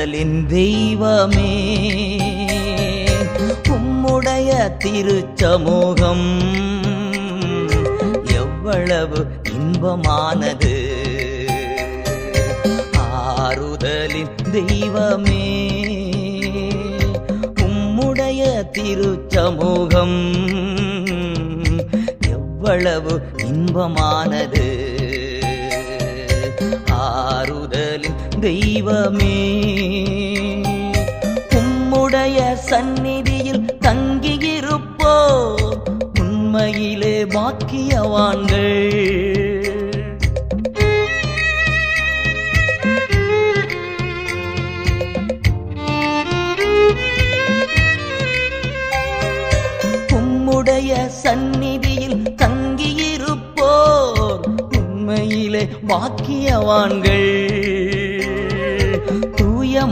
ஆறுதலின் தெய்வமே உம்முடைய திருச்சமூகம் எவ்வளவு இன்பமானது. ஆறுதலின் தெய்வமே உம்முடைய திருச்சமூகம் எவ்வளவு இன்பமானது. தெய்வமே உம்முடைய சந்நிதியில் தங்கியிருப்போ உண்மையிலே பாக்கியவான்கள். உம்முடைய சந்நிதியில் தங்கியிருப்போர் உண்மையிலே பாக்கியவான்கள்.